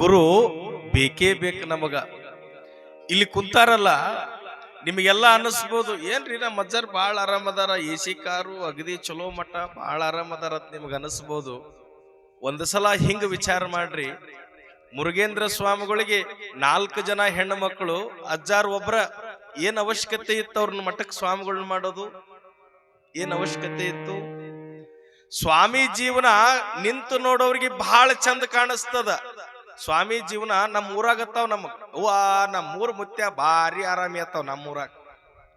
ಗುರು ಬೇಕೇ ಬೇಕು ನಮಗ. ಇಲ್ಲಿ ಕುಂತಾರಲ್ಲ, ನಿಮಗೆಲ್ಲ ಅನ್ನಿಸ್ಬೋದು ಏನ್ರಿ ನಮ್ಮ ಅಜ್ಜರ್ ಭಾಳ ಆರಾಮದಾರ ಎ ಸಿ ಕಾರು, ಅಗದಿ ಚಲೋ ಮಟ್ಟ ಭಾಳ ಆರಾಮದಾರ ಅಂತ ನಿಮ್ಗೆ ಅನ್ನಿಸ್ಬೋದು ಒಂದು ಸಲ ಹಿಂಗ್ ವಿಚಾರ ಮಾಡ್ರಿ. ಮುರುಗೇಂದ್ರ ಸ್ವಾಮಿಗಳಿಗೆ ನಾಲ್ಕು ಜನ ಹೆಣ್ಣು ಮಕ್ಕಳು ಅಜ್ಜಾರ್ ಒಬ್ರ, ಏನ್ ಅವಶ್ಯಕತೆ ಇತ್ತು ಅವ್ರನ್ನ ಮಠಕ್ಕೆ ಸ್ವಾಮಿಗಳನ್ನ ಮಾಡೋದು? ಏನ್ ಅವಶ್ಯಕತೆ ಇತ್ತು? ಸ್ವಾಮಿ ಜೀವನ ನಿಂತು ನೋಡೋರಿಗೆ ಬಹಳ ಚಂದ ಕಾಣಿಸ್ತದ. ಸ್ವಾಮಿ ಜೀವನ ನಮ್ಮ ಊರಾಗತ್ತಾವ ನಮ್ಮ ಅವ್ವ ನಮ್ಮ ಊರ್ ಮುತ್ಯ ಭಾರಿ ಆರಾಮಿ ಆತಾವ ನಮ್ಮ ಊರಾಗ.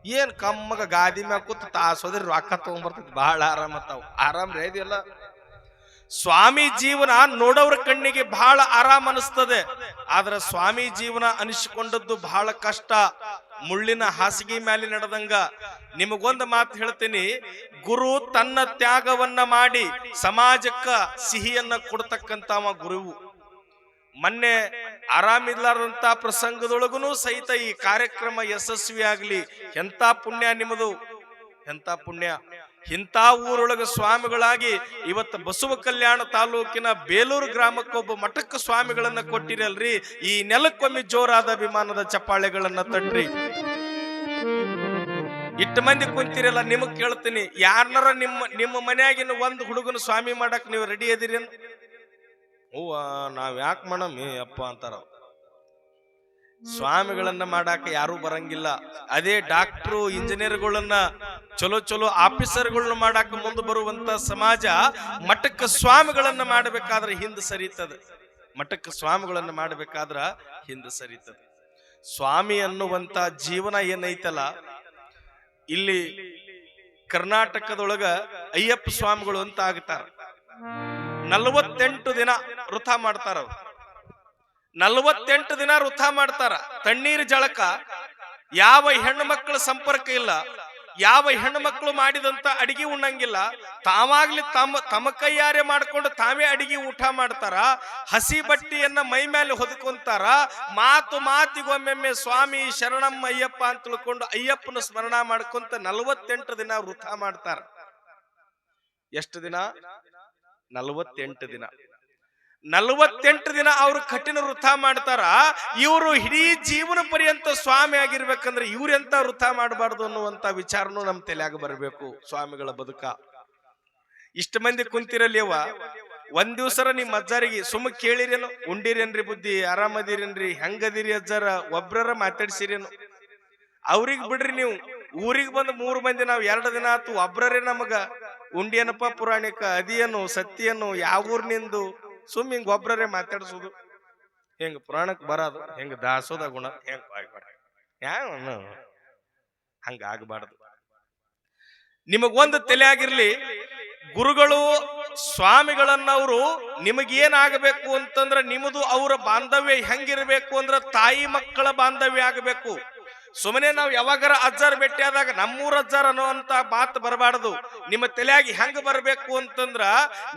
ಏನ್ ಕಮ್ಮಗ ಗಾದಿ ಮ್ಯಾಗ ಕೂತ್ ತಾಸೋದ್ರಿ ರೊಕ್ಕ ತಗೊಂಡ್ಬರ್ತೈತಿ ಬಹಳ ಆರಾಮ ಆತಾವ್ ಆರಾಮ್ ಸ್ವಾಮಿ ಜೀವನ ನೋಡೋರ ಕಣ್ಣಿಗೆ ಬಹಳ ಆರಾಮ್ ಅನಿಸ್ತದೆ. ಆದ್ರೆ ಸ್ವಾಮಿ ಜೀವನ ಅನಿಸಿಕೊಂಡದ್ದು ಬಹಳ ಕಷ್ಟ. ಮುಳ್ಳಿನ ಹಾಸಿಗೆ ಮೇಲೆ ನಡೆದಂಗ. ನಿಮಗೊಂದು ಮಾತು ಹೇಳ್ತೀನಿ, ಗುರು ತನ್ನ ತ್ಯಾಗವನ್ನ ಮಾಡಿ ಸಮಾಜಕ್ಕ ಸಿಹಿಯನ್ನ ಕೊಡ್ತಕ್ಕಂತವ ಗುರುವು. ಮೊನ್ನೆ ಆರಾಮಿಲ್ಲಾರ್ದಂತ ಪ್ರಸಂಗದೊಳಗೂ ಸಹಿತ ಈ ಕಾರ್ಯಕ್ರಮ ಯಶಸ್ವಿ ಆಗಲಿ. ಎಂತ ಪುಣ್ಯ ನಿಮ್ಮದು. ಎಂತ ಪುಣ್ಯ. ಇಂಥ ಊರೊಳಗ ಸ್ವಾಮಿಗಳಾಗಿ ಇವತ್ತು ಬಸವ ಕಲ್ಯಾಣ ತಾಲೂಕಿನ ಬೇಲೂರು ಗ್ರಾಮಕ್ಕೆ ಒಬ್ಬ ಮಠಕ್ಕೆ ಸ್ವಾಮಿಗಳನ್ನ ಕೊಟ್ಟಿರಲ್ರಿ. ಈ ನೆಲಕ್ಕೊಮ್ಮೆ ಜೋರಾದ ಅಭಿಮಾನದ ಚಪ್ಪಾಳೆಗಳನ್ನ ತಟ್ರಿ. ಇಟ್ಟು ಮಂದಿ ಕುಂತಿರಲ್ಲ, ನಿಮಗ್ ಕೇಳ್ತೀನಿ. ಯಾರನ್ನಾರ ನಿಮ್ಮ ನಿಮ್ಮ ಮನೆಯಾಗಿನ ಒಂದು ಹುಡುಗನ ಸ್ವಾಮಿ ಮಾಡಕ್ ನೀವು ರೆಡಿ ಅದೀರಿ ಹೂವ ನಾವ್ ಯಾಕೆ ಮಾಡಮಿ? ಅಪ್ಪ ಅಂತಾರ. ಸ್ವಾಮಿಗಳನ್ನ ಮಾಡಾಕ ಯಾರು ಬರಂಗಿಲ್ಲ. ಅದೇ ಡಾಕ್ಟ್ರು ಇಂಜಿನಿಯರ್ಗಳನ್ನ ಚಲೋ ಚಲೋ ಆಫೀಸರ್ಗಳನ್ನ ಮಾಡಾಕ ಮುಂದೆ ಬರುವಂತ ಸಮಾಜ ಮಠಕ್ಕೆ ಸ್ವಾಮಿಗಳನ್ನ ಮಾಡಬೇಕಾದ್ರೆ ಹಿಂದೆ ಸರಿತದ. ಮಠಕ್ಕೆ ಸ್ವಾಮಿಗಳನ್ನ ಮಾಡಬೇಕಾದ್ರ ಹಿಂದೆ ಸರಿತದ. ಸ್ವಾಮಿ ಅನ್ನುವಂತ ಜೀವನ ಏನೈತಲ್ಲ ಇಲ್ಲಿ ಕರ್ನಾಟಕದೊಳಗ ಅಯ್ಯಪ್ಪ ಸ್ವಾಮಿಗಳು ಅಂತ ಆಗ್ತಾರ. ನಲವತ್ತೆಂಟು ದಿನ ವೃಥ ಮಾಡ್ತಾರ ನಲವತ್ತೆಂಟು ದಿನ ವೃಥ ಮಾಡ್ತಾರ. ತಣ್ಣೀರ್ ಜಳಕ. ಯಾವ ಹೆಣ್ಣು ಮಕ್ಕಳ ಸಂಪರ್ಕ ಇಲ್ಲ. ಯಾವ ಹೆಣ್ಣು ಮಕ್ಕಳು ಮಾಡಿದಂತ ಅಡಿಗೆ ಉಣ್ಣಂಗಿಲ್ಲ. ತಾವಾಗ್ಲಿ ತಮ್ಮ ತಮ್ಮ ಕೈಯಾರೆ ಮಾಡ್ಕೊಂಡು ತಾವೇ ಅಡಿಗೆ ಊಟ ಮಾಡ್ತಾರ. ಹಸಿ ಬಟ್ಟಿಯನ್ನ ಮೈ ಮೇಲೆ ಹೊದ್ಕೊಂತಾರ. ಮಾತು ಮಾತಿಗೊಮ್ಮೆಮ್ಮೆ ಸ್ವಾಮಿ ಶರಣಮ್ಮ ಅಯ್ಯಪ್ಪ ಅಂತ ತಿಳ್ಕೊಂಡು ಅಯ್ಯಪ್ಪನ ಸ್ಮರಣ ಮಾಡ್ಕೊಂತ ನಲ್ವತ್ತೆಂಟು ದಿನ ವೃಥ ಮಾಡ್ತಾರ. ಎಷ್ಟು ದಿನ? ನಲವತ್ತೆಂಟು ದಿನ. ನಲವತ್ತೆಂಟು ದಿನ ಅವರು ಕಠಿಣ ವೃಥ ಮಾಡ್ತಾರ, ಇವರು ಇಡೀ ಜೀವನ ಪರ್ಯಂತ ಸ್ವಾಮಿ ಆಗಿರ್ಬೇಕಂದ್ರೆ ಇವ್ರೆಂತ ವೃಥ ಮಾಡಬಾರ್ದು ಅನ್ನುವಂತ ವಿಚಾರನೂ ನಮ್ಮ ತಲೆಯಾಗ ಬರಬೇಕು ಸ್ವಾಮಿಗಳ ಬದುಕ. ಇಷ್ಟು ಮಂದಿ ಕುಂತಿರಲಿವ ಒಂದ್ ದಿವ್ಸರ ನಿಮ್ಮ ಅಜ್ಜಾರಿಗೆ ಸುಮ್ಮ ಕೇಳಿರೇನು, ಉಂಡಿರೇನ್ರಿ ಬುದ್ಧಿ, ಆರಾಮದಿರೇನ್ರಿ, ಹೆಂಗದಿರಿ ಅಜ್ಜಾರ, ಒಬ್ರರ ಮಾತಾಡ್ಸಿರೇನು. ಅವ್ರಿಗೆ ಬಿಡ್ರಿ ನೀವು, ಊರಿಗೆ ಬಂದು ಮೂರು ಮಂದಿ ನಾವು ಎರಡು ದಿನ ಆತು, ಒಬ್ರರೇ ನಮಗ, ಉಂಡಿಯನಪ್ಪ ಪುರಾಣಿಕ ಅದಿಯನು, ಸತ್ಯನು, ಯಾವ ಊರ್ನಿಂದು ಸುಮ್ ಹಿಂಗ ಒಬ್ಬರೇ ಮಾತಾಡ್ಸೋದು. ಹೆಂಗ್ ಪುರಾಣಕ್ಕೆ ಬರೋದು, ಹೆಂಗ್ ದಾಸೋದ ಗುಣ, ಹೆಂಗ್ ಹಂಗ ಆಗ್ಬಾರ್ದು. ನಿಮಗೊಂದು ತಲೆ ಆಗಿರ್ಲಿ, ಗುರುಗಳು ಸ್ವಾಮಿಗಳನ್ನವರು ನಿಮಗೇನಾಗಬೇಕು ಅಂತಂದ್ರೆ ನಿಮ್ಮದು ಅವರ ಬಾಂಧವ್ಯ ಹೆಂಗಿರ್ಬೇಕು ಅಂದ್ರೆ ತಾಯಿ ಮಕ್ಕಳ ಬಾಂಧವ್ಯ ಆಗಬೇಕು. ಸುಮ್ಮನೆ ನಾವು ಯಾವಾಗಾರ ಅಜ್ಜಾರ್ ಆದಾಗ ನಮ್ಮೂರ ಅಜ್ಜಾರ್ ಅನ್ನುವಂತ ಮಾತು ಬರಬಾರದು. ನಿಮ್ಮ ತಲೆಯಾಗಿ ಹೆಂಗ್ ಬರಬೇಕು ಅಂತಂದ್ರ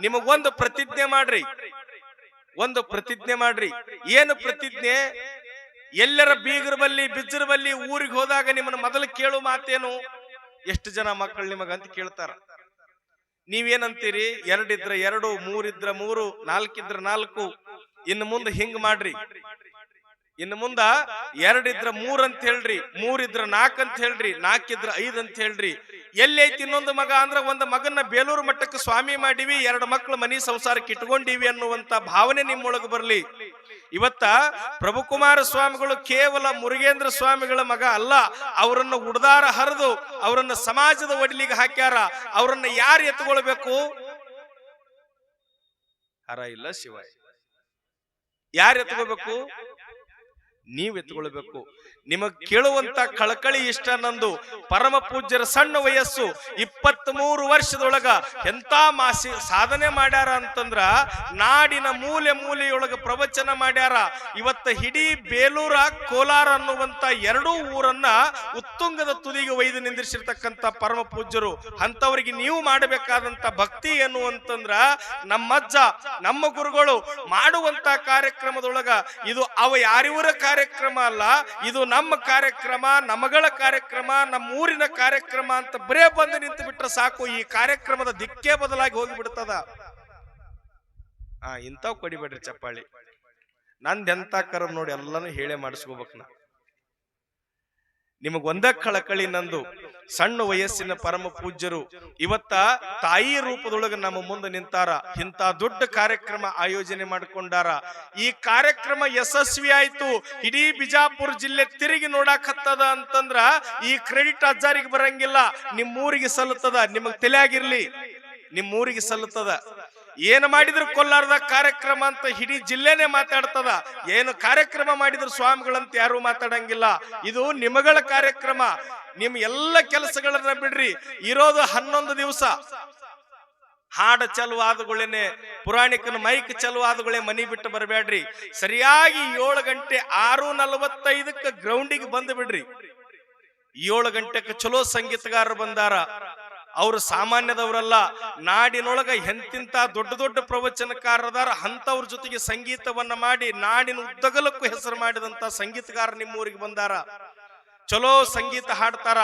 ನಿಮಗೊಂದು ಪ್ರತಿಜ್ಞೆ ಮಾಡ್ರಿ. ಒಂದು ಪ್ರತಿಜ್ಞೆ ಮಾಡ್ರಿ. ಏನು ಪ್ರತಿಜ್ಞೆ? ಎಲ್ಲರ ಬೀಗರ ಬಲ್ಲಿ ಬಿಜ್ಜರ ಬಲ್ಲಿ ಊರಿಗೆ ಹೋದಾಗ ನಿಮ್ಮನ್ನ ಮೊದಲು ಕೇಳು ಮಾತೇನು? ಎಷ್ಟು ಜನ ಮಕ್ಕಳು ನಿಮಗಂತ ಕೇಳ್ತಾರ. ನೀವೇನಂತೀರಿ? ಎರಡಿದ್ರ ಎರಡು, ಮೂರಿದ್ರ ಮೂರು, ನಾಲ್ಕಿದ್ರ ನಾಲ್ಕು, ಇನ್ನು ಮುಂದೆ ಹಿಂಗ್ ಮಾಡ್ರಿ. ಇನ್ನು ಮುಂದ ಎರಡಿದ್ರ ಮೂರ್ ಅಂತ ಹೇಳ್ರಿ, ಮೂರಿದ್ರ ನಾಲ್ಕ್ ಅಂತ ಹೇಳ್ರಿ, ನಾಲ್ಕಿದ್ರ ಐದ್ ಅಂತ ಹೇಳ್ರಿ. ಎಲ್ಲಿ ಐತಿ ಇನ್ನೊಂದು ಮಗ ಅಂದ್ರ ಒಂದು ಮಗನ್ನ ಬೇಲೂರು ಮಟ್ಟಕ್ಕೆ ಸ್ವಾಮಿ ಮಾಡಿವಿ, ಎರಡು ಮಕ್ಳು ಮನಿ ಸಂಸಾರಕ್ಕೆ ಇಟ್ಕೊಂಡಿವಿ ಅನ್ನುವಂತ ಭಾವನೆ ನಿಮ್ಮೊಳಗೆ ಬರ್ಲಿ. ಇವತ್ತ ಪ್ರಭುಕುಮಾರ ಸ್ವಾಮಿಗಳು ಕೇವಲ ಮುರುಗೇಂದ್ರ ಸ್ವಾಮಿಗಳ ಮಗ ಅಲ್ಲ, ಅವರನ್ನು ಉಡ್ದಾರ ಹರಿದು, ಅವರನ್ನ ಸಮಾಜದ ಒಡಲಿಗೆ ಹಾಕ್ಯಾರ, ಅವರನ್ನ ಯಾರು ಎತ್ಕೊಳ್ಬೇಕು? ಹರ ಇಲ್ಲ ಶಿವ ಯಾರು ಎತ್ಕೋಬೇಕು ನೀವ್ ಎತ್ಕೊಳ್ಬೇಕು. ನಿಮಗ್ ಕೇಳುವಂತ ಕಳಕಳಿ ಇಷ್ಟ ನಂದು ಪರಮ ಪೂಜ್ಯರ ಸಣ್ಣ ವಯಸ್ಸು ಇಪ್ಪತ್ತ್ ಮೂರು ವರ್ಷದೊಳಗ ಎಂತ ಮಾಸಿ ಸಾಧನೆ ಮಾಡ್ಯಾರ ಅಂತಂದ್ರ ನಾಡಿನ ಮೂಲೆ ಮೂಲೆಯೊಳಗ ಪ್ರವಚನ ಮಾಡ್ಯಾರ. ಇವತ್ತ ಇಡೀ ಬೇಲೂರ ಕೋಲಾರ ಅನ್ನುವಂತ ಎರಡೂ ಊರನ್ನ ಉತ್ತುಂಗದ ತುದಿಗೆ ಒಯ್ದು ನಿಂದಿರಿಸಿರ್ತಕ್ಕಂತ ಪರಮ ಪೂಜ್ಯರು ಅಂತವರಿಗೆ ನೀವು ಮಾಡಬೇಕಾದಂತ ಭಕ್ತಿ ಏನು ಅಂತಂದ್ರ ನಮ್ಮಜ್ಜ ನಮ್ಮ ಗುರುಗಳು ಮಾಡುವಂತ ಕಾರ್ಯಕ್ರಮದೊಳಗ ಇದು ಅವ ಯಾರಿವರ ಕಾರ್ಯಕ್ರಮ ಅಲ್ಲ, ಇದು ನಮ್ಮ ಕಾರ್ಯಕ್ರಮ, ನಮಗಳ ಕಾರ್ಯಕ್ರಮ ನಮ್ಮ ಊರಿನ ಕಾರ್ಯಕ್ರಮ ಅಂತ ಬರೇ ಬಂದು ನಿಂತು ಬಿಟ್ರೆ ಸಾಕು, ಈ ಕಾರ್ಯಕ್ರಮದ ದಿಕ್ಕೇ ಬದಲಾಗಿ ಹೋಗಿಬಿಡ್ತದ. ಆ, ಇಂಥವ್ ಕೊಡಿಬೇಡ್ರಿ ಚಪ್ಪಾಳಿ. ನಂದ್ ಎಂತ ಕರ ನೋಡಿ ಎಲ್ಲಾನು ಹೇಳೇ ಮಾಡಿಸ್ಕೋಬೇಕು ನಾ. ನಿಮಗ್ ಒಂದ ಕಳಕಳಿ ನಂದು. ಸಣ್ಣ ವಯಸ್ಸಿನ ಪರಮ ಪೂಜ್ಯರು, ಇವತ್ತ ತಾಯಿ ರೂಪದೊಳಗೆ ನಮ್ಮ ಮುಂದೆ ನಿಂತಾರ. ಇಂತ ದೊಡ್ಡ ಕಾರ್ಯಕ್ರಮ ಆಯೋಜನೆ ಮಾಡಿಕೊಂಡಾರ. ಈ ಕಾರ್ಯಕ್ರಮ ಯಶಸ್ವಿ ಆಯ್ತು. ಇಡೀ ಬಿಜಾಪುರ ಜಿಲ್ಲೆ ತಿರುಗಿ ನೋಡಾಕತ್ತದ ಅಂತಂದ್ರ ಈ ಕ್ರೆಡಿಟ್ ಅಜ್ಜಾರಿಗೆ ಬರಂಗಿಲ್ಲ. ನಿಮ್ಮೂರಿಗೆ ಸಲ್ಲುತ್ತದ. ನಿಮಗ್ ತಲೆಯಾಗಿರ್ಲಿ ನಿಮ್ಮೂರಿಗೆ ಸಲ್ಲುತ್ತದ. ಏನು ಮಾಡಿದ್ರು ಕೊಲ್ಲಾರದ ಕಾರ್ಯಕ್ರಮ ಅಂತ ಇಡೀ ಜಿಲ್ಲೆನೆ ಮಾತಾಡ್ತದ. ಏನು ಕಾರ್ಯಕ್ರಮ ಮಾಡಿದ್ರು ಸ್ವಾಮಿಗಳಂತ ಯಾರು ಮಾತಾಡಂಗಿಲ್ಲ. ಇದು ನಿಮಗಳ ಕಾರ್ಯಕ್ರಮ. ನಿಮ್ ಎಲ್ಲ ಕೆಲಸಗಳನ್ನ ಬಿಡ್ರಿ. ಇರೋದು ಹನ್ನೊಂದು ದಿವಸ. ಹಾಡ ಚಲುವಾದಗಳೇನೆ ಪುರಾಣಿಕನ ಮೈಕ್ ಚಲುವಾದಗಳೇ ಮನಿ ಬಿಟ್ಟು ಬರಬೇಡ್ರಿ ಸರಿಯಾಗಿ ಏಳು ಗಂಟೆ ಆರು ನಲವತ್ತೈದಕ್ಕೆ ಗ್ರೌಂಡಿಗೆ ಬಂದು ಬಿಡ್ರಿ. ಏಳು ಗಂಟೆಗೆ ಚಲೋ ಸಂಗೀತಗಾರರು ಬಂದಾರ. ಅವರು ಸಾಮಾನ್ಯದವರಲ್ಲ. ನಾಡಿನೊಳಗ ಎಂತಿಂತ ದೊಡ್ಡ ದೊಡ್ಡ ಪ್ರವಚನಕಾರದಾರ ಅಂತವ್ರ ಜೊತೆಗೆ ಸಂಗೀತವನ್ನ ಮಾಡಿ ನಾಡಿನ ಉದ್ದಗಲಕ್ಕೂ ಹೆಸರು ಮಾಡಿದಂತ ಸಂಗೀತಗಾರ ನಿಮ್ಮೂರಿಗೆ ಬಂದಾರ. ಚಲೋ ಸಂಗೀತ ಹಾಡ್ತಾರ.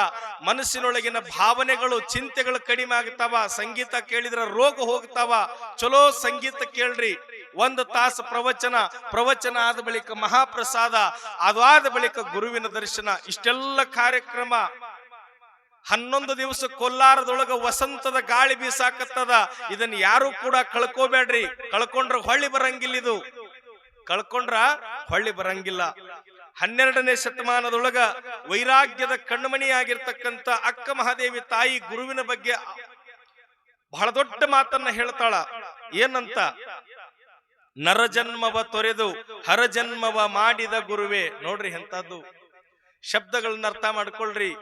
ಮನಸ್ಸಿನೊಳಗಿನ ಭಾವನೆಗಳು, ಚಿಂತೆಗಳು ಕಡಿಮೆ ಆಗ್ತಾವ. ಸಂಗೀತ ಕೇಳಿದ್ರೆ ರೋಗ ಹೋಗ್ತಾವ. ಚಲೋ ಸಂಗೀತ ಕೇಳ್ರಿ. ಒಂದು ತಾಸು ಪ್ರವಚನ ಪ್ರವಚನ ಆದ ಬಳಿಕ ಮಹಾಪ್ರಸಾದ, ಅದಾದ ಬಳಿಕ ಗುರುವಿನ ದರ್ಶನ, ಇಷ್ಟೆಲ್ಲ ಕಾರ್ಯಕ್ರಮ. ಹನ್ನೊಂದು ದಿವಸ ಕೋಲಾರದೊಳಗ ವಸಂತದ ಗಾಳಿ ಬೀಸಾಕತ್ತದ. ಇದನ್ನ ಯಾರು ಕೂಡ ಕಳ್ಕೋಬೇಡ್ರಿ. ಕಳ್ಕೊಂಡ್ರ ಹೊಳ್ಳಿ ಬರಂಗಿಲ್ಲ ಇದು. ಕಳ್ಕೊಂಡ್ರ ಹೊಳ್ಳಿ ಬರಂಗಿಲ್ಲ. ಹನ್ನೆರಡನೇ ಶತಮಾನದೊಳಗ ವೈರಾಗ್ಯದ ಕಣ್ಮಣಿಯಾಗಿರ್ತಕ್ಕಂಥ ಅಕ್ಕ ಮಹಾದೇವಿ ತಾಯಿ ಗುರುವಿನ ಬಗ್ಗೆ ಬಹಳ ದೊಡ್ಡ ಮಾತನ್ನ ಹೇಳ್ತಾಳ. ಏನಂತ? ನರಜನ್ಮವ ತೊರೆದು ಹರಜನ್ಮವ ಮಾಡಿದ ಗುರುವೇ. ನೋಡ್ರಿ ಎಂತದ್ದು ಶಬ್ದಗಳನ್ನ ಅರ್ಥ ಮಾಡ್ಕೊಳ್ರಿ.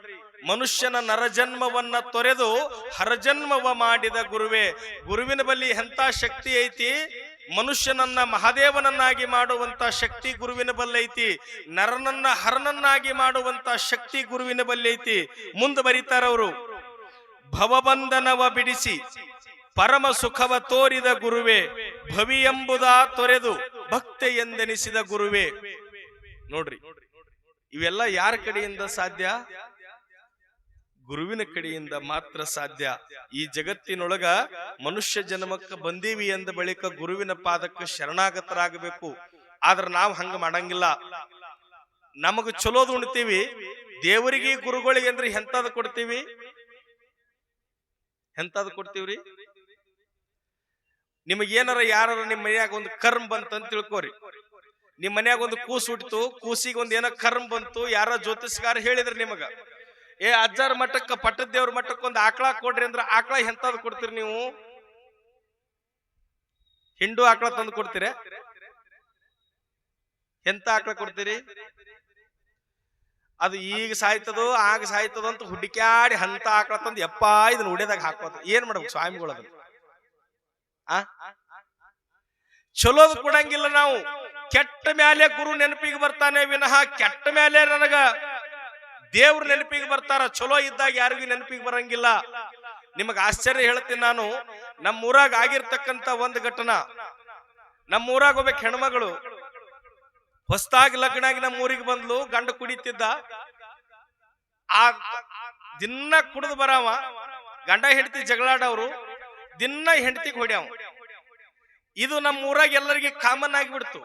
ಮನುಷ್ಯನ ನರಜನ್ಮವನ್ನ ತೊರೆದು ಹರಜನ್ಮವ ಮಾಡಿದ ಗುರುವೇ, ಗುರುವಿನ ಬಳಿ ಎಂತ ಶಕ್ತಿ ಐತಿ? ಮನುಷ್ಯನನ್ನ ಮಹಾದೇವನನ್ನಾಗಿ ಮಾಡುವಂತ ಶಕ್ತಿ ಗುರುವಿನ ಬಲ್ಲೈತಿ ನರನನ್ನ ಹರನನ್ನಾಗಿ ಮಾಡುವಂತ ಶಕ್ತಿ ಗುರುವಿನ ಬಲ್ಲೈತಿ ಮುಂದೆ ಬರೀತಾರವರು ಭವಬಂಧನವ ಬಿಡಿಸಿ, ಪರಮ ಸುಖವ ತೋರಿದ ಗುರುವೇ, ಭವಿ ಎಂಬುದ ತೊರೆದು ಭಕ್ತೆ ಎಂದೆನಿಸಿದ ಗುರುವೇ. ನೋಡ್ರಿ, ಇವೆಲ್ಲ ಯಾರ ಕಡೆಯಿಂದ ಸಾಧ್ಯ? ಗುರುವಿನ ಕಡೆಯಿಂದ ಮಾತ್ರ ಸಾಧ್ಯ. ಈ ಜಗತ್ತಿನೊಳಗ ಮನುಷ್ಯ ಜನ್ಮಕ್ಕೆ ಬಂದೀವಿ ಎಂದ ಬಳಿಕ ಗುರುವಿನ ಪಾದಕ್ಕೆ ಶರಣಾಗತರಾಗಬೇಕು. ಆದ್ರೆ ನಾವು ಹಂಗ ಮಾಡಂಗಿಲ್ಲ. ನಮಗ ಚಲೋದು ಉಣ್ತೀವಿ. ದೇವರಿಗೆ ಗುರುಗಳಿಗೆ ಅಂದ್ರೆ ಎಂತದ ಕೊಡ್ತೀವಿ? ಎಂತದ ಕೊಡ್ತೀವ್ರಿ? ನಿಮಗೇನಾರ ಯಾರ ನಿಮ್ ಮನ್ಯಾಗ ಒಂದು ಕರ್ಮ್ ಬಂತಂತ ತಿಳ್ಕೊರಿ. ನಿಮ್ಮ ಮನ್ಯಾಗ ಒಂದು ಕೂಸು ಹುಟ್ಟಿತು ಕೂಸಿಗೆ ಒಂದ್ ಏನೋ ಕರ್ಮ್ ಬಂತು, ಯಾರ ಜ್ಯೋತಿಷ್ಕಾರ ಹೇಳಿದ್ರಿ ನಿಮಗ. ಏ ಅಜ್ಜಾರ ಮಠಕ್ಕ ಪಟ್ಟದ ದೇವ್ರ ಮಠಕ್ಕ ಒಂದು ಆಕಳ ಕೊಡ್ರಿ ಅಂದ್ರ ಆಕಳ ಎಂತದ್ ಕೊಡ್ತೀರಿ ನೀವು? ಹಿಂಡು ಆಕಳ ತಂದು ಕೊಡ್ತೀರ? ಎಂತ ಆಕಳ ಕೊಡ್ತೀರಿ? ಅದು ಈಗ ಸಾಯ್ತದೋ, ಆಗ ಸಾಯ್ತದೋ ಅಂತ ಹುಡುಕ್ಯಾಡಿ ಹಂತ ಆಕಳ ತಂದು ಎಪ್ಪ ಇದನ್ನ ಉಡೇದಾಗ ಹಾಕೋದು ಏನ್ ಮಾಡ್ಬೇಕು ಸ್ವಾಮಿಗಳು ಅದನ್ನ? ಆ? ಚಲೋದು ಕೊಡಂಗಿಲ್ಲ ನಾವು. ಕೆಟ್ಟ ಮೇಲೆ ಗುರು ನೆನಪಿಗೆ ಬರ್ತಾನೆ ವಿನಃ ಕೆಟ್ಟ ಮೇಲೆ ನನಗ ದೇವ್ರ ನೆನಪಿಗೆ ಬರ್ತಾರ, ಚಲೋ ಇದ್ದಾಗ ಯಾರಿಗೂ ನೆನಪಿಗೆ ಬರಂಗಿಲ್ಲ. ನಿಮಗೆ ಆಶ್ಚರ್ಯ ಹೇಳ್ತೀನಿ ನಾನು, ನಮ್ಮ ಊರಾಗ ಆಗಿರ್ತಕ್ಕಂತ ಒಂದು ಘಟನಾ. ನಮ್ಮ ಊರಾಗ ಹೋಗ್ಬೇಕು ಹೆಣ್ಮಗಳು ಹೊಸದಾಗಿ ಲಗ್ನ ಆಗಿ ನಮ್ಮ ಊರಿಗೆ ಬಂದ್ಲು, ಗಂಡ ಕುಡಿತಿದ್ದ. ಆ ದಿನ ಕುಡಿದು ಬರಾವ, ಗಂಡ ಹೆಂಡತಿ ಜಗಳಾಡವ್ರು, ದಿನ ಹೆಂಡತಿಗೆ ಹೊಡ್ಯಾವ. ಇದು ನಮ್ಮ ಊರಾಗ ಎಲ್ಲರಿಗೆ ಕಾಮನ್ ಆಗಿಬಿಡ್ತು.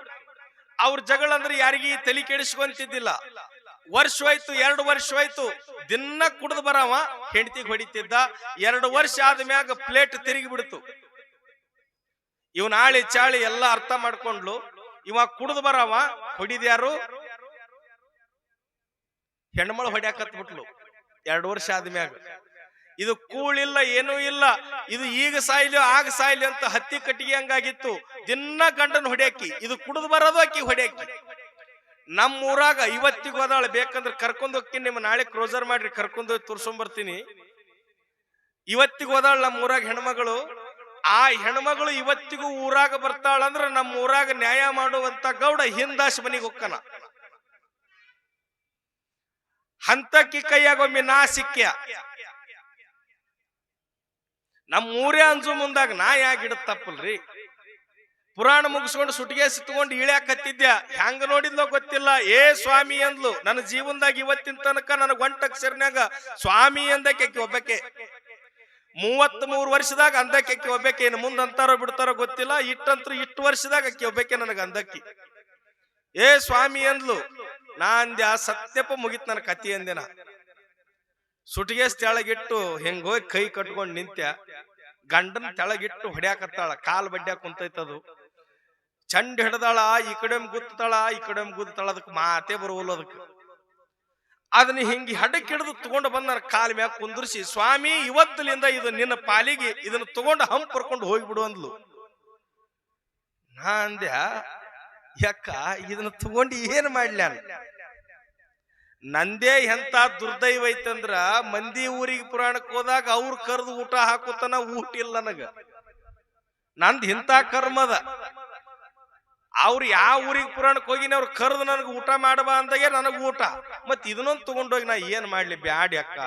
ಅವ್ರ ಜಗಳ ಅಂದ್ರೆ ಯಾರಿಗೆ ತಲೆ ಕೆಡಿಸ್ಕೊಂತಿದ್ದಿಲ್ಲ. ವರ್ಷ ಹೋಯ್ತು ಎರಡು ವರ್ಷ ಹೋಯ್ತು ದಿನ ಕುಡಿದು ಬರವ ಹೆಂಡತಿ ಹೊಡಿತಿದ್ದ, ಎರಡು ವರ್ಷ ಆದ್ಮ್ಯಾಗ ಪ್ಲೇಟ್ ತಿರುಗಿ ಬಿಡ್ತು ಇವನ್ ಆಳಿ ಚಾಳಿ ಎಲ್ಲ ಅರ್ಥ ಮಾಡ್ಕೊಂಡ್ಲು. ಇವ ಕುಡಿದು ಬರವ ಹೊಡಿದ್ಯಾರು ಹೆಣ್ಮಳು ಹೊಡ್ಯಾಕತ್ ಬಿಟ್ಲು ಎರಡು ವರ್ಷ ಆದ್ಮ್ಯಾಗ ಇದು ಕೂಳಿಲ್ಲ ಏನೂ ಇಲ್ಲ. ಇದು ಈಗ ಸಾಯ್ಲಿ, ಆಗ ಸಾಯ್ಲಿ ಅಂತ ಹತ್ತಿ ಕಟ್ಟಿಗೆ ಹಂಗಾಗಿತ್ತು. ದಿನ ಗಂಡನ ಹೊಡ್ಯಾಕಿ, ಇದು ಕುಡಿದು ಬರೋದು ಆಕಿ ಹೊಡ್ಯಾಕಿ. ನಮ್ಮ ಊರಾಗ ಇವತ್ತಿಗೂ ಅದಾಳ, ಬೇಕಂದ್ರೆ ಕರ್ಕೊಂಡು ಹೋಗ್ತೀನಿ, ನಿಮ್ಮ ನಾಳೆ ಕ್ರೋಸರ್ ಮಾಡ್ರಿ, ಕರ್ಕೊಂಡು ಹೋಗಿ ತೋರ್ಸ್ಕೊಂಬರ್ತೀನಿ ಇವತ್ತಿಗೂ ಹೋದಾಳ ನಮ್ಮ ಊರಾಗ ಹೆಣ್ಮಗಳು. ಆ ಹೆಣ್ಮಗಳು ಇವತ್ತಿಗೂ ಊರಾಗ ಬರ್ತಾಳ ಅಂದ್ರೆ ನಮ್ಮ ಊರಾಗ ನ್ಯಾಯ ಮಾಡುವಂತ ಗೌಡ ಹಿಂದಾಶ್ ಮನಿಗೆ ಹೋಗ್ಕನ ಹಂತಕ್ಕಿ ಕೈಯಾಗೊಮ್ಮೆ ನಾ ಸಿಕ್ಕ್ಯ. ನಮ್ಮ ಊರೇ ಅಂಜು ಮುಂದಾಗ ನಾ ಯಾಕೆ ತಪ್ಪಲ್ರಿ. ಪುರಾಣ ಮುಗಿಸ್ಕೊಂಡು ಸುಟಿಗೆ ಸಿತ್ಕೊಂಡು ಇಳ್ಯಾಕ ಹತ್ತಿದ್ಯ ಹೆಂಗ ನೋಡಿದ್ಲೋ ಗೊತ್ತಿಲ್ಲ. ಏ ಸ್ವಾಮಿ ಅಂದ್ಲು, ನನ್ನ ಜೀವನದಾಗ ಇವತ್ತಿನ ತನಕ ನನಗ ಒಂಟಕ್ಷರನ್ಯಾಗ ಸ್ವಾಮಿ ಅಂದಕ್ಕೆ ಒಬ್ಬಕ್ಕೆ ಮೂವತ್ತ್ ಮೂರು ವರ್ಷದಾಗ ಅಂದಕ್ಕೆ ಒಬ್ಬಕ್ಕೆ ಇನ್ನು ಮುಂದೆ ಅಂತಾರೋ ಬಿಡ್ತಾರೋ ಗೊತ್ತಿಲ್ಲ. ಇಟ್ಟಂತ್ರು ಇಷ್ಟು ವರ್ಷದಾಗ ಅಕ್ಕಿ ಒಬ್ಬಕ್ಕೆ ನನಗೆ ಅಂದಕ್ಕಿ. ಏ ಸ್ವಾಮಿ ಅಂದ್ಲು ನಾ ಅಂದ್ಯ ಸತ್ಯಪ್ಪ ಮುಗಿತ್ ನನ್ನ ಕತಿ ಅಂದಿನ. ಸುಟಿಗೆ ತೆಳಗಿಟ್ಟು ಹೆಂಗೋಗಿ ಹೋಗಿ ಕೈ ಕಟ್ಕೊಂಡು ನಿಂತ್ಯ. ಗಂಡನ ತೆಳಗಿಟ್ಟು ಹೊಡ್ಯಾಕತ್ತಾಳ, ಕಾಲ್ ಬಡ್ಡ್ಯಾಕ ಕುಂತೈತದು. ಚಂಡ್ ಹಿಡ್ದಾಳ, ಈ ಕಡೆ ಗುತ್ತಾಳ ಈ ಕಡೆ ಗುತ್ತಾಳ ಅದಕ್ಕೆ ಮಾತೇ ಬರುವಲ್ಲ ಅದಕ್ಕೆ ಅದನ್ನ ಹಿಂಗೆ ಹಡಕ್ಕೆ ಹಿಡಿದು ತಗೊಂಡು ಬಂದ ಕಾಲ ಮ್ಯಾಗ ಕುಂದ್ರಿಸಿ, ಸ್ವಾಮಿ, ಇವತ್ತಲಿಂದ ಇದು ನಿನ್ನ ಪಾಲಿಗೆ ಇದನ್ನ ತಗೊಂಡು ಪರ್ಕೊಂಡು ಹೋಗ್ಬಿಡು ಅಂದ್ಲು. ನಾ ಅಂದ್ಯ ಯಾಕ, ಇದನ್ನ ತಗೊಂಡು ಏನು ಮಾಡ್ಲಿ ನಾನು ನಂದೇ ಎಂತ ದುರ್ದೈವ ಐತಂದ್ರ, ಮಂದಿ ಊರಿಗೆ ಪುರಾಣಕ್ಕೆ ಹೋದಾಗ ಅವ್ರು ಕರೆದು ಊಟ ಹಾಕೋತನ ಊಟ ಇಲ್ಲ ನನಗ. ನಂದ್ ಇಂಥ ಕರ್ಮದ. ಅವ್ರು ಯಾವ ಊರಿಗೆ ಪುರಾಣಕ್ಕೆ ಹೋಗಿನ, ಅವ್ರು ಕರೆದು ನನಗೆ ಊಟ ಮಾಡಬಾ ಅಂದಾಗೆ ನನಗೆ ಊಟ. ಮತ್ ಇದನ್ನೊಂದು ತಗೊಂಡೋಗಿ ನಾ ಏನ್ ಮಾಡ್ಲಿ, ಬ್ಯಾಡಿ ಅಕ್ಕ.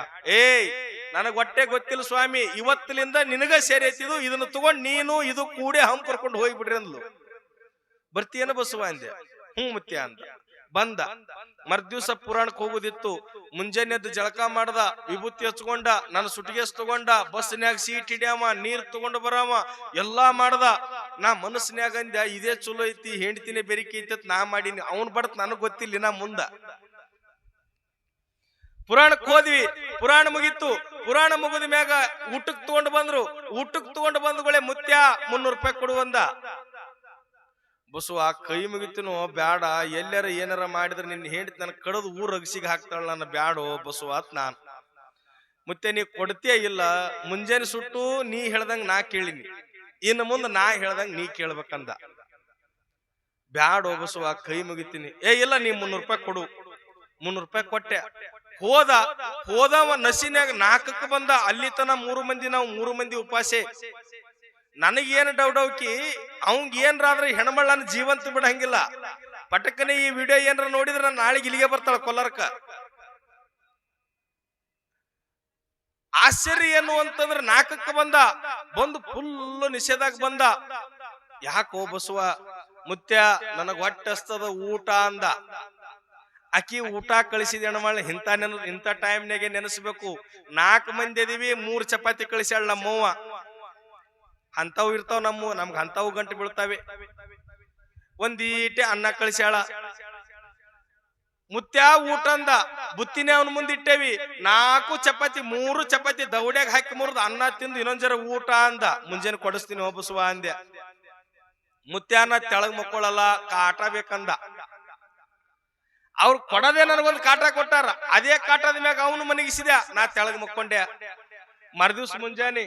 ಏಯ್, ನನಗೆ ಹೊಟ್ಟೆ ಗೊತ್ತಿಲ್ಲ ಸ್ವಾಮಿ ಇವತ್ತಿಲಿಂದ ನಿನಗ ಸೇರೈತಿದು ಇದನ್ನ ತಗೊಂಡ್ ನೀನು ಇದು ಕೂಡಿ ಹಂಪರ್ಕೊಂಡು ಹೋಗ್ಬಿಡ್ರಿ ಅಂದ್ಲು. ಬರ್ತೀಯನ ಬಸವ ಅಂದೆ. ಹ್ಞೂ ಮುತ್ಯ ಅಂತ ಬಂದ. ಮರ್ದಿವ್ಸ ಪುರಾಣಕ್ಕೆ ಹೋಗುದಿತ್ತು. ಮುಂಜಾನೆ ಎದ್ದು ಜಳಕ ಮಾಡ್ದ, ವಿಭೂತಿ ಹಚ್ಕೊಂಡ ನನ್ನ ಸುಟಿಗೆಸ್ ತಗೊಂಡ, ಬಸ್ನ್ಯಾಗ ಸೀಟ್ ಹಿಡಿಯವ ನೀರ್ ತಗೊಂಡು ಬರವ ಎಲ್ಲಾ ಮಾಡ್ದ. ನಾ ಮನಸ್ಸಿನ್ಯಾಗ ಅಂದ್ಯ ಇದೇ ಚಲೋ ಐತಿ, ಹೆಂಡ್ತಿನೇ ಬೆರಿಕೆ ಐತಿ ನಾ ಮಾಡೀನಿ. ಅವ್ನ್ ಬಡತ್ ನನಗ್ ಗೊತ್ತಿಲ್ಲ ನಾ ಮುಂದ. ಪುರಾಣಕ್ಕೆ ಹೋದ್ವಿ. ಪುರಾಣ ಮುಗೀತು. ಪುರಾಣ ಮುಗಿದ ಮ್ಯಾಗ ಊಟಕ್ ತಗೊಂಡು ಬಂದ್ರು. ಊಟಕ್ ತಗೊಂಡು ಬಂದ್ಗಳೇ ಮುತ್ಯ ಮುನ್ನೂರು ರೂಪಾಯಿ ಕೊಡುವಂದ ಬಸ್ಸು ಆ ಕೈ ಮುಗಿತೀನೋ, ಬ್ಯಾಡ, ಎಲ್ಲಾರ ಏನಾರ ಮಾಡಿದ್ರೆ ನಿನ್ನ ಹೇಳಿ ನನ್ನ ಕಡದು ಊರ್ ಅಗಸಿಗೆ ಹಾಕ್ತಾಳ ನನ್ನ ಬ್ಯಾಡೋ ಬಸು ಆತ್ ನಾನ್. ಮತ್ತೆ, ನೀ ಕೊಡ್ತೀಯ ಇಲ್ಲ, ಮುಂಜಾನೆ ಸುಟ್ಟು ನೀ ಹೇಳ್ದಂಗ ನಾ ಕೇಳಿನಿ. ಇನ್ನು ಮುಂದೆ ನಾ ಹೇಳ್ದಂಗ ನೀ ಕೇಳ್ಬೇಕಂದ. ಬ್ಯಾಡೋ ಬಸು, ಆ ಕೈ ಮುಗಿತೀನಿ. ಏ, ಇಲ್ಲ, ನೀ ಮುನ್ನೂರು ರೂಪಾಯಿ ಕೊಡು. ಮುನ್ನೂರು ರೂಪಾಯಿ ಕೊಟ್ಟೆ. ಹೋದ, ಹೋದವ ನಸಿನಾಗ ನಾಲ್ಕಕ್ಕೆ ಬಂದ. ಅಲ್ಲಿ ತನ ಮೂರು ಮಂದಿ ನಾವು ಮೂರು ಮಂದಿ ಉಪಾಸೆ. ನನಗೇನು ಡೌಡೌಕಿ ಅವಂಗ ಏನ್ರಾದ್ರೆ ಹೆಣ್ಮಳ್ಳನ ಜೀವಂತ ಬಿಡಂಗಿಲ್ಲ. ಪಟಕನೆ ಈ ವಿಡಿಯೋ ಏನ್ರ ನೋಡಿದ್ರೆ ನಾನು ನಾಳೆಗೆ ಇಲ್ಲಿಗೆ ಬರ್ತಾಳ ಕೊಲ್ಲರ್ಕ. ಆಶ್ಚರ್ಯ ಏನು ಅಂತಂದ್ರೆ ನಾಲ್ಕಕ್ಕೆ ಬಂದ, ಬಂದು ಫುಲ್ ನಿಷೇಧಾಗ ಬಂದ. ಯಾಕೋ ಬಸವ, ಮುತ್ಯ, ನನಗ್ ಹೊಟ್ಟೆ ಹಸ್ತದ ಊಟ ಅಂದ. ಅಕ್ಕಿ ಊಟ ಕಳಿಸಿದ ಹೆಣ್ಮಳ್ಳಿ ಇಂಥ ನೆನ, ಇಂಥ ಟೈಮ್ನಾಗೆ ನೆನೆಸ್ಬೇಕು. ನಾಲ್ಕು ಮಂದಿ ಅದೀವಿ ಮೂರು ಚಪಾತಿ ಕಳಿಸ್ಯಾಳ ನಮ್ಮವ್ವ. ಅಂತವು ಇರ್ತಾವ ನಮ್ಮ, ನಮ್ಗೆ ಅಂಥವು ಗಂಟು ಬೀಳ್ತಾವೆ. ಒಂದೀಟೆ ಅನ್ನ ಕಳಿಸ್ಯಾಳ. ಮುತ್ಯಾ ಊಟ ಅಂದ, ಬುತ್ತಿನೇ ಅವನ ಮುಂದಿಟ್ಟೇವಿ ನಾಲ್ಕು ಚಪಾತಿ, ಮೂರು ಚಪಾತಿ ದೌಡ್ಯಾಗ ಹಾಕಿ ಮುರಿದು ಅನ್ನ ತಿಂದು ಇನ್ನೊಂದ್ ಜರ ಊಟ ಅಂದ. ಮುಂಜಾನೆ ಕೊಡಿಸ್ತೀನಿ ಒಬ್ಬಸುವ ಅಂದೆ. ಮುತ್ಯಾನ ತೆಳಗ್ ಮಕ್ಕೊಳ್ಳಲ್ಲ ಕಾಟ ಬೇಕಂದ. ಅವ್ರು ಕೊಡದೆ ನನಗೊಂದು ಕಾಟ ಕೊಟ್ಟಾರ. ಅದೇ ಕಾಟದ ಮ್ಯಾಗ ಅವನು ಮನಗಿಸಿದ ನಾ ತೆಳಗ್ ಮಕ್ಕೊಂಡೆ. ಮರ್ದಿವ್ಸ ಮುಂಜಾನೆ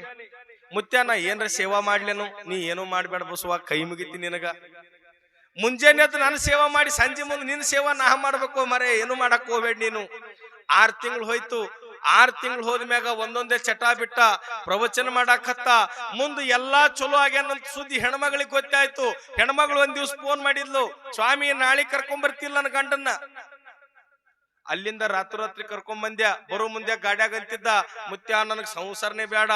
ಮುತ್ಯ ನಾ ಏನ್ರ ಸೇವಾ ಮಾಡ್ಲೇನು? ನೀ ಏನೂ ಮಾಡ್ಬೇಡ ಬಸುವ, ಕೈ ಮುಗಿತಿ ನಿನಗ. ಮುಂಜಾನೆ ಎದ್ದು ನಾನು ಸೇವಾ ಮಾಡಿ, ಸಂಜೆ ಮುಂದೆ ನಿನ್ನ ಸೇವಾ ನಾ ಮಾಡ್ಬೇಕು, ಮರೆ, ಏನು ಮಾಡಕ್ ಹೋಗ್ಬೇಡ ನೀನು. ಆರ್ ತಿಂಗಳು ಹೋಯ್ತು. ಆರ್ ತಿಂಗಳು ಹೋದ್ಮ್ಯಾಗ ಒಂದೊಂದೇ ಚಟ ಬಿಟ್ಟ, ಪ್ರವಚನ ಮಾಡಾಕತ್ತ ಮುಂದೆ ಎಲ್ಲಾ ಚಲೋ ಆಗ್ಯಾನಂತ ಸುದ್ದಿ ಹೆಣ್ಮಗಳಿಗೆ ಗೊತ್ತಾಯ್ತು. ಹೆಣ್ಮಗಳು ಒಂದ್ ದಿವ್ಸ ಫೋನ್ ಮಾಡಿದ್ಲು, ಸ್ವಾಮಿ, ನಾಳೆ ಕರ್ಕೊಂಡ್ ಬರ್ತಿಲ್ಲ ನನ್ನ ಗಂಡನ್ನ. ಅಲ್ಲಿಂದ ರಾತ್ರೋರಾತ್ರಿ ಕರ್ಕೊಂಡ್ ಬಂದ್ಯ ಬರೋ ಮುಂದೆ ಗಾಡ್ಯಾಗ ಅಂತಿದ್ದ ಮುತ್ಯ ನನಗ್ ಸಂಸಾರನೇ ಬೇಡ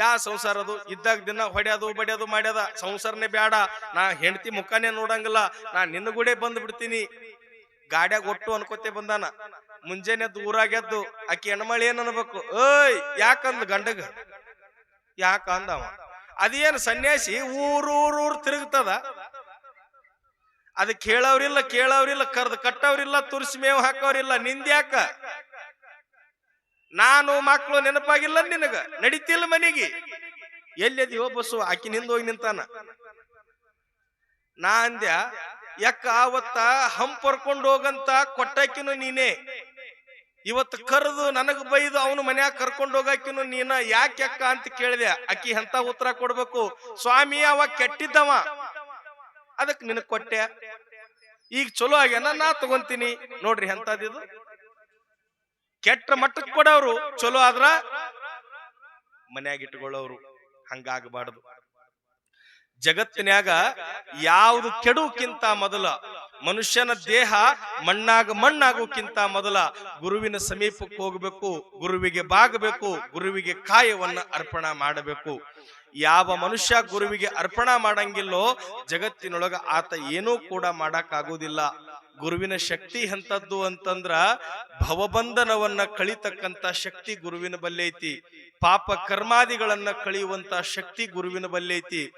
ಯಾ ಸಂಸಾರ ಅದು? ಇದ್ದಾಗ ದಿನ ಹೊಡ್ಯೋದು, ಬಡಿಯೋದು, ಮಾಡ್ಯದ. ಸಂಸಾರನೇ ಬೇಡ ನಾ ಹೆಂಡತಿ ಮುಖನೇ ನೋಡಂಗಿಲ್ಲ. ನಾ ನಿನ್ನ ಗುಡೆ ಬಂದು ಬಿಡ್ತೀನಿ ಗಾಡ್ಯಾಗ ಒಟ್ಟು ಅನ್ಕೋತೆ ಬಂದಾನ. ಮುಂಜಾನೆ ಎದ್ದು ಊರಾಗೆದ್ದು. ಆಕಿ ಹೆಣ್ಮಳಿ ಏನ್ ಅನ್ಬೇಕು? ಏಯ್ ಯಾಕಂದ್ ಗಂಡಗ? ಯಾಕ ಅವ? ಅದೇನು ಸನ್ಯಾಸಿ ಊರೂರೂರ್ ತಿರುಗ್ತದ? ಅದಕ್ಕೆ ಕೇಳವ್ರಿಲ್ಲ ಕೇಳವ್ರಿಲ್ಲ, ಕರ್ದು ಕಟ್ಟವ್ರಿಲ್ಲ, ತುರ್ಸಿ ಮೇವು ಹಾಕೋರಿಲ್ಲ ನಿಂದ್ಯಾಕ? ನಾನು ಮಕ್ಕಳು ನೆನಪಾಗಿಲ್ಲ ನಿನಗ. ನಡಿತಿಲ್ಲ ಮನೆಗೆ. ಎಲ್ಲದಿವ ಬಸ್ಸು ಆಕಿನ ನಿಂದ ಹೋಗಿ ನಿಂತಾನ. ನಾ ಅಂದ್ಯ, ಯಾಕ ಅವತ್ತ ಹಂಪರ್ಕೊಂಡು ಹೋಗಂತ ಕೊಟ್ಟಾಕಿನು ನೀನೇ. ಇವತ್ತು ಕರೆದು ನನಗ ಬೈದು ಅವನು ಮನ್ಯಾಗ ಕರ್ಕೊಂಡು ಹೋಗಾಕಿನು ನೀನ. ಯಾಕೆ ಅಕ್ಕ ಅಂತ ಕೇಳಿದೆ. ಅಕ್ಕಿ ಎಂತ ಉತ್ತರ ಕೊಡ್ಬೇಕು? ಸ್ವಾಮಿ ಅವ ಕೆಟ್ಟಿದ್ದವ. ಅದಕ್ಕೆ ನಿನಗ್ ಕೊಟ್ಟೆ. ಈಗ ಚಲೋ ಆಗ್ಯಾನ? ನಾ ತಗೊಂತೀನಿ. ನೋಡ್ರಿ ಎಂತದಿದು ಕೆಟ್ಟ ಮಟ್ಟಕ್ಕೆ ಕೊಡೋರು ಚಲೋ ಆದ್ರ ಮನ್ಯಾಗ ಇಟ್ಕೊಳ್ಳೋರು ಹಂಗಾಗಬಾರ್ದು. ಜಗತ್ತಿನ್ಯಾಗ ಯಾವುದು ಕೆಡುವಕ್ಕಿಂತ ಮೊದಲ, ಮನುಷ್ಯನ ದೇಹ ಮಣ್ಣಾಗ ಮಣ್ಣಾಗೋಕ್ಕಿಂತ ಮೊದಲ ಗುರುವಿನ ಸಮೀಪಕ್ಕೆ ಹೋಗಬೇಕು, ಗುರುವಿಗೆ ಬಾಗಬೇಕು, ಗುರುವಿಗೆ ಕಾಯವನ್ನ ಅರ್ಪಣ ಮಾಡಬೇಕು. ಯಾವ ಮನುಷ್ಯ ಗುರುವಿಗೆ ಅರ್ಪಣ ಮಾಡಂಗಿಲ್ಲೋ ಜಗತ್ತಿನೊಳಗ ಆತ ಏನೂ ಕೂಡ ಮಾಡಕ್ಕಾಗೋದಿಲ್ಲ. ಗುರುವಿನ ಶಕ್ತಿ ಎಂಥದ್ದು ಅಂತಂದ್ರ ಭವಬಂಧನವನ್ನ ಕಳಿತಕ್ಕಂತ ಶಕ್ತಿ ಗುರುವಿನ ಬಲ್ಲೈತಿ ಪಾಪ ಕರ್ಮಾದಿಗಳನ್ನ ಕಳಿಯುವಂತ ಶಕ್ತಿ ಗುರುವಿನ ಬಲ್ಲೈತಿ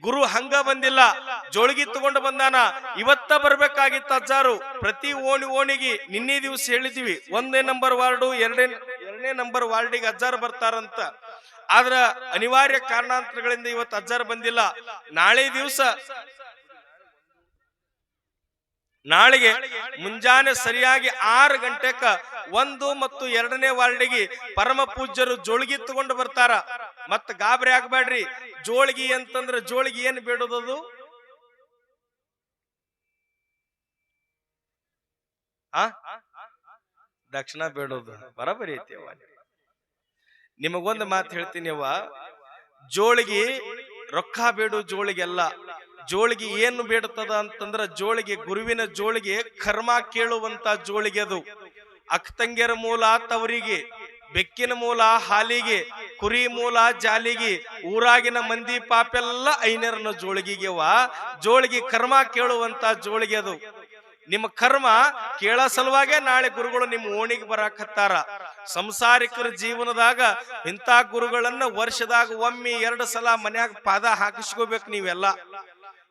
ಗುರು ಹಂಗ ಬಂದಿಲ್ಲ. ಜೋಳಿಗೆ ತಗೊಂಡು ಬಂದಾನ. ಇವತ್ತ ಬರ್ಬೇಕಾಗಿತ್ತ ಅಜ್ಜಾರು. ಪ್ರತಿ ಓಣಿ ಓಣಿಗೆ ನಿನ್ನೆ ದಿವಸ ಹೇಳಿದ್ವಿ. ಒಂದೇ ನಂಬರ್ ವಾರ್ಡು ಎರಡನೇ ಎರಡನೇ ನಂಬರ್ ವಾರ್ಡಿಗೆ ಅಜ್ಜಾರು ಬರ್ತಾರಂತ. ಆದ್ರ ಅನಿವಾರ್ಯ ಕಾರಣಾಂತರಗಳಿಂದ ಇವತ್ತು ಅಜ್ಜಾರು ಬಂದಿಲ್ಲ. ನಾಳೆ ದಿವಸ ನಾಳೆಗೆ ಮುಂಜಾನೆ ಸರಿಯಾಗಿ ಆರು ಗಂಟೆಕ ಒಂದು ಮತ್ತು ಎರಡನೇ ವಾರ್ಡಿಗೆ ಪರಮ ಪೂಜ್ಯರು ಜೋಳಿಗೆ ತಗೊಂಡು ಬರ್ತಾರ. ಮತ್ತ ಗಾಬರಿ ಆಗ್ಬೇಡ್ರಿ. ಜೋಳಿಗೆ ಅಂತಂದ್ರ ಜೋಳಿಗೆ ಏನ್ ಬೇಡೋದದು? ಆ? ದಕ್ಷಿಣ ಬೇಡೋದು. ಬರಬರಿ ಐತಿ. ನಿಮಗೊಂದು ಮಾತು ಹೇಳ್ತೀನಿ ಅವ್ವ. ಜೋಳಿಗೆ ರೊಕ್ಕ ಬೇಡು ಜೋಳಿಗೆಲ್ಲ. ಜೋಳಿಗೆ ಏನು ಬೇಡುತ್ತದ ಅಂತಂದ್ರ ಜೋಳಿಗೆ, ಗುರುವಿನ ಜೋಳಿಗೆ ಕರ್ಮ ಕೇಳುವಂತ ಜೋಳಿಗೆ ಅದು. ಅಕ್ತಂಗ್ಯರ ಮೂಲ, ತವರಿಗೆ, ಬೆಕ್ಕಿನ ಮೂಲ, ಹಾಲಿಗೆ, ಕುರಿ ಮೂಲ, ಜಾಲಿಗೆ, ಊರಾಗಿನ ಮಂದಿ ಪಾಪೆಲ್ಲ ಐನರನ ಜೋಳಿಗೆಗೆವ. ಜೋಳಿಗೆ ಕರ್ಮ ಕೇಳುವಂತ ಜೋಳಿಗೆ ಅದು. ನಿಮ್ಮ ಕರ್ಮ ಕೇಳ ಸಲುವಾಗೆ ನಾಳೆ ಗುರುಗಳು ನಿಮ್ಮ ಓಣಿಗೆ ಬರಾಕತ್ತಾರ. ಸಂಸಾರಿಕರ ಜೀವನದಾಗ ಇಂಥ ಗುರುಗಳನ್ನ ವರ್ಷದಾಗ ಒಮ್ಮೆ ಎರಡು ಸಲ ಮನ್ಯಾಗ ಪಾದ ಹಾಕಿಸ್ಕೋಬೇಕು ನೀವೆಲ್ಲ.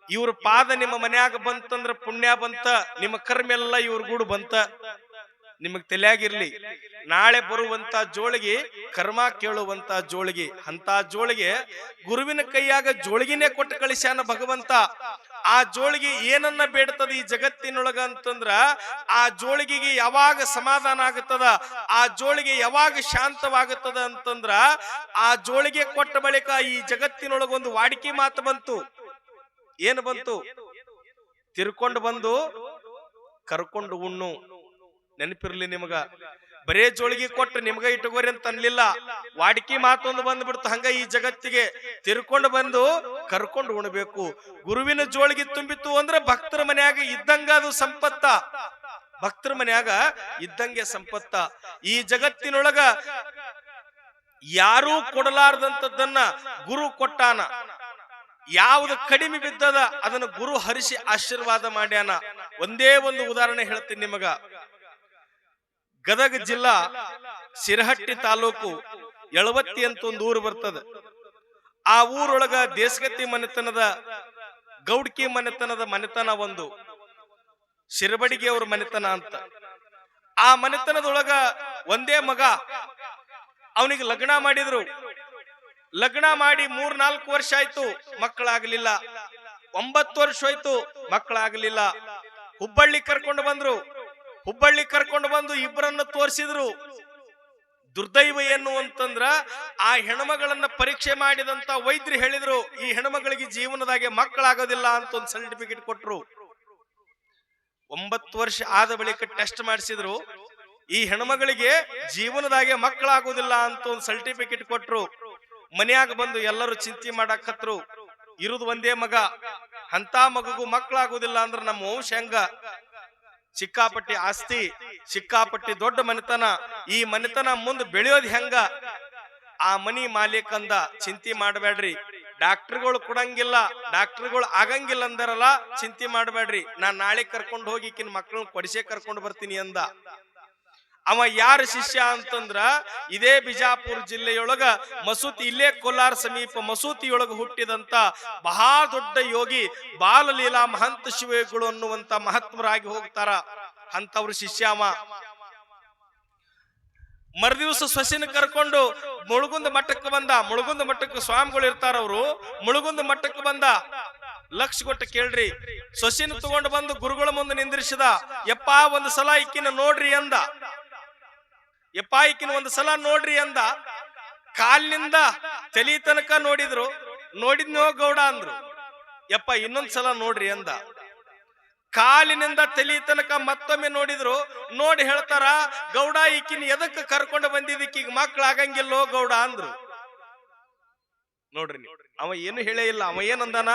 ಇವ್ರ ಪಾದ ನಿಮ್ಮ ಮನ್ಯಾಗ ಬಂತಂದ್ರ ಪುಣ್ಯ ಬಂತ, ನಿಮ್ಮ ಕರ್ಮ ಎಲ್ಲ ಇವ್ರ ಗೂಡು ಬಂತ. ನಿಮಗ್ ತಲೆಯಾಗಿರ್ಲಿ. ನಾಳೆ ಬರುವಂತ ಜೋಳಿಗೆ, ಕರ್ಮ ಕೇಳುವಂತ ಜೋಳಿಗೆ ಅಂತ ಜೋಳಿಗೆ ಗುರುವಿನ ಕೈಯಾಗ ಜೋಳಿಗೆನೆ ಕೊಟ್ಟು ಕಳಿಸ್ಯಾನ ಭಗವಂತ. ಆ ಜೋಳಿಗೆ ಏನನ್ನ ಬೇಡ್ತದ ಈ ಜಗತ್ತಿನೊಳಗ ಅಂತಂದ್ರ ಆ ಜೋಳಿಗೆಗೆ ಯಾವಾಗ ಸಮಾಧಾನ ಆಗುತ್ತದ, ಆ ಜೋಳಿಗೆ ಯಾವಾಗ ಶಾಂತವಾಗುತ್ತದ ಅಂತಂದ್ರ ಆ ಜೋಳಿಗೆ ಕೊಟ್ಟ ಬಳಿಕ ಈ ಜಗತ್ತಿನೊಳಗೊಂದು ವಾಡಿಕೆ ಮಾತು ಬಂತು. ಏನು ಬಂತು? ತಿರ್ಕೊಂಡು ಬಂದು ಕರ್ಕೊಂಡು ಉಣ್ಣು. ನೆನಪಿರ್ಲಿ ನಿಮಗ. ಬರೇ ಜೋಳಿಗೆ ಕೊಟ್ಟು ನಿಮ್ಗ ಇಟ್ಟುಗೋರಿ ಅಂತ ಅನ್ಲಿಲ್ಲ. ವಾಡಿಕೆ ಮಾತೊಂದು ಬಂದ್ಬಿಡ್ತು ಹಂಗ ಈ ಜಗತ್ತಿಗೆ. ತಿರ್ಕೊಂಡು ಬಂದು ಕರ್ಕೊಂಡು ಉಣಬೇಕು. ಗುರುವಿನ ಜೋಳಿಗೆ ತುಂಬಿತ್ತು ಅಂದ್ರೆ ಭಕ್ತರ ಮನ್ಯಾಗ ಇದ್ದಂಗ ಅದು ಸಂಪತ್ತ. ಭಕ್ತರ ಮನ್ಯಾಗ ಇದ್ದಂಗೆ ಸಂಪತ್ತ. ಈ ಜಗತ್ತಿನೊಳಗ ಯಾರೂ ಕೊಡಲಾರದಂತದ್ದನ್ನ ಗುರು ಕೊಟ್ಟಾನ. ಯಾವುದು ಕಡಿಮೆ ಬಿದ್ದದ ಅದನ್ನು ಗುರು ಹರಿಸಿ ಆಶೀರ್ವಾದ ಮಾಡ್ಯಾನ ಒಂದೇ ಒಂದು ಉದಾಹರಣೆ ಹೇಳ್ತೀನಿ ನಿಮಗ. ಗದಗ ಜಿಲ್ಲಾ ಸಿರಹಟ್ಟಿ ತಾಲೂಕು ಎಳವತ್ತಿ ಅಂತ ಒಂದು ಊರು ಬರ್ತದ. ಆ ಊರೊಳಗ ದೇಶಗತಿ ಮನೆತನದ, ಗೌಡ್ಕಿ ಮನೆತನದ ಮನೆತನ ಒಂದು. ಶಿರಬಡಿಗೆ ಅವ್ರ ಮನೆತನ ಅಂತ. ಆ ಮನೆತನದೊಳಗ ಒಂದೇ ಮಗ. ಅವನಿಗೆ ಲಗ್ನ ಮಾಡಿದ್ರು. ಲಗ್ನ ಮಾಡಿ ಮೂರ್ ನಾಲ್ಕು ವರ್ಷ ಆಯ್ತು, ಮಕ್ಕಳಾಗ್ಲಿಲ್ಲ. ಒಂಬತ್ತು ವರ್ಷ ಆಯ್ತು ಮಕ್ಕಳಾಗ್ಲಿಲ್ಲ. ಹುಬ್ಬಳ್ಳಿ ಕರ್ಕೊಂಡು ಬಂದ್ರು. ಹುಬ್ಬಳ್ಳಿ ಕರ್ಕೊಂಡು ಬಂದು ಇಬ್ಬರನ್ನು ತೋರಿಸಿದ್ರು. ದುರ್ದೈವ ಏನು ಅಂತಂದ್ರ ಆ ಹೆಣ್ಮಗಳನ್ನ ಪರೀಕ್ಷೆ ಮಾಡಿದಂತ ವೈದ್ಯರು ಹೇಳಿದ್ರು, ಈ ಹೆಣ್ಮಗಳಿಗೆ ಜೀವನದಾಗೆ ಮಕ್ಕಳಾಗೋದಿಲ್ಲ ಅಂತ ಒಂದು ಸರ್ಟಿಫಿಕೇಟ್ ಕೊಟ್ರು. ಒಂಬತ್ತು ವರ್ಷ ಆದ ಬಳಿಕ ಟೆಸ್ಟ್ ಮಾಡಿಸಿದ್ರು. ಈ ಹೆಣ್ಮಗಳಿಗೆ ಜೀವನದಾಗೆ ಮಕ್ಕಳಾಗೋದಿಲ್ಲ ಅಂತ ಒಂದು ಸರ್ಟಿಫಿಕೇಟ್ ಕೊಟ್ರು. ಮನ್ಯಾಗ ಬಂದು ಎಲ್ಲರೂ ಚಿಂತೆ ಮಾಡಾಕತ್ರು. ಇರುದು ಒಂದೇ ಮಗ. ಅಂತ ಮಗಗೂ ಮಕ್ಕಳಾಗುದಿಲ್ಲ ಅಂದ್ರೆ ನಮ್ಮ ವಂಶ ಹೆಂಗ? ಸಿಕ್ಕಾಪಟ್ಟಿ ಆಸ್ತಿ, ಸಿಕ್ಕಾಪಟ್ಟಿ ದೊಡ್ಡ ಮನೆತನ. ಈ ಮನೆತನ ಮುಂದೆ ಬೆಳೆಯೋದು ಹೆಂಗ? ಆ ಮನಿ ಮಾಲೀಕಂದ ಚಿಂತೆ ಮಾಡಬೇಡ್ರಿ ಡಾಕ್ಟರ್ಗಳು ಕೊಡಂಗಿಲ್ಲ, ಡಾಕ್ಟರ್ಗಳು ಆಗಂಗಿಲ್ಲ ಅಂದಾರಲ್ಲ, ಚಿಂತೆ ಮಾಡಬೇಡ್ರಿ ನಾ ನಾಳೆ ಕರ್ಕೊಂಡು ಹೋಗಿ ಕಿನ್ ಮಕ್ಕಳನ್ನ ಕೊಡಿಸೇ ಕರ್ಕೊಂಡು ಬರ್ತೀನಿ ಅಂದ. ಅವ ಯಾರ ಶಿಷ್ಯ ಅಂತಂದ್ರ ಇದೇ ಬಿಜಾಪುರ ಜಿಲ್ಲೆಯೊಳಗ ಮಸೂತಿ ಇಲ್ಲೇ ಕೋಲಾರ ಸಮೀಪ ಮಸೂತಿಯೊಳಗ ಹುಟ್ಟಿದಂತ ಬಹಳ ದೊಡ್ಡ ಯೋಗಿ ಬಾಲಲೀಲಾ ಮಹಂತ ಶಿವಗಳು ಅನ್ನುವಂತ ಮಹಾತ್ಮರಾಗಿ ಹೋಗ್ತಾರ. ಅಂತವ್ರ ಅವ. ಮರುದಿವಸ ಸೊಸಿನ ಕರ್ಕೊಂಡು ಮುಳುಗುಂದ ಮಠಕ್ಕೆ ಬಂದ, ಮುಳುಗುಂದ ಮಠಕ್ಕೆ ಸ್ವಾಮಿಗಳು ಇರ್ತಾರ ಅವರು. ಮುಳುಗುಂದ ಮಠಕ್ಕೆ ಬಂದ. ಲಕ್ಷ ಕೊಟ್ಟು ಕೇಳ್ರಿ, ಸೊಸಿನ ತಗೊಂಡು ಬಂದು ಗುರುಗಳ ಮುಂದೆ ನಿಂದ್ರಿಸಿದ. ಯಪ್ಪ, ಒಂದು ಸಲ ಇಕ್ಕಿನ ನೋಡ್ರಿ ಅಂದ. ಯಪ್ಪ ಈಕಿನ ಒಂದು ಸಲ ನೋಡ್ರಿ ಅಂದ. ಕಾಲಿನಿಂದ ತಲಿ ತನಕ ನೋಡಿದ್ರು. ನೋಡಿದ್ನೋ ಗೌಡ ಅಂದ್ರು. ಯಪ್ಪ ಇನ್ನೊಂದ್ ಸಲ ನೋಡ್ರಿ ಅಂದ. ಕಾಲಿನಿಂದ ತಲಿ ತನಕ ಮತ್ತೊಮ್ಮೆ ನೋಡಿದ್ರು. ನೋಡಿ ಹೇಳ್ತಾರ, ಗೌಡ ಈಕಿನ ಎದಕ್ಕೆ ಕರ್ಕೊಂಡು ಬಂದಿದ್ದಕ್ಕೆ ಈಗ ಮಕ್ಳು ಆಗಂಗಿಲ್ಲೋ ಗೌಡ ಅಂದ್ರು. ನೋಡ್ರಿ. ಅವ ಏನು ಹೇಳೇ ಇಲ್ಲ. ಅವ ಏನಂದಾನ?